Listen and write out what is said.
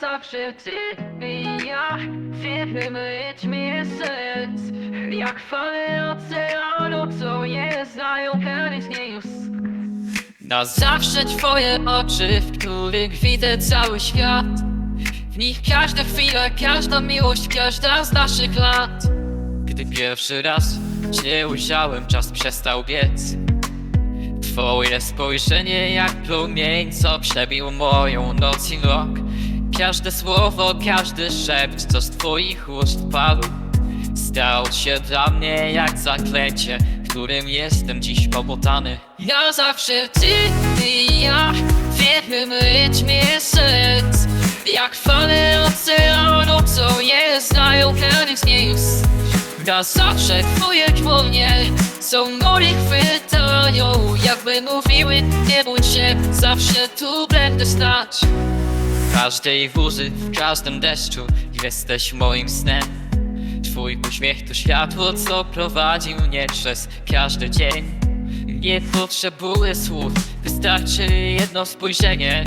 Zawsze ty i ja. Wiemy rytmie serc Jak fale oceanu Co je znają niej już Na zawsze twoje oczy W których widzę cały świat. W nich każda chwila, każda miłość Każda z naszych lat. Gdy pierwszy raz cię ujrzałem Czas przestał biec. Twoje spojrzenie jak płomień, co przebił moją noc i rok Każde słowo, każdy szept, co z twoich ust padł Stał się dla mnie jak zaklęcie, którym jestem dziś pobotany. Ja zawsze ty i ja, w jednym rytmie serc Jak fale oceanu, co je znają z nich. Ja zawsze twoje dłonie są moje chwytają Jakby mówiły nie bój się, zawsze tu będę stać każdej burzy, w każdym deszczu. Jesteś moim snem. Twój uśmiech to światło, co prowadzi mnie przez każdy dzień. Nie potrzebuję słów, wystarczy jedno spojrzenie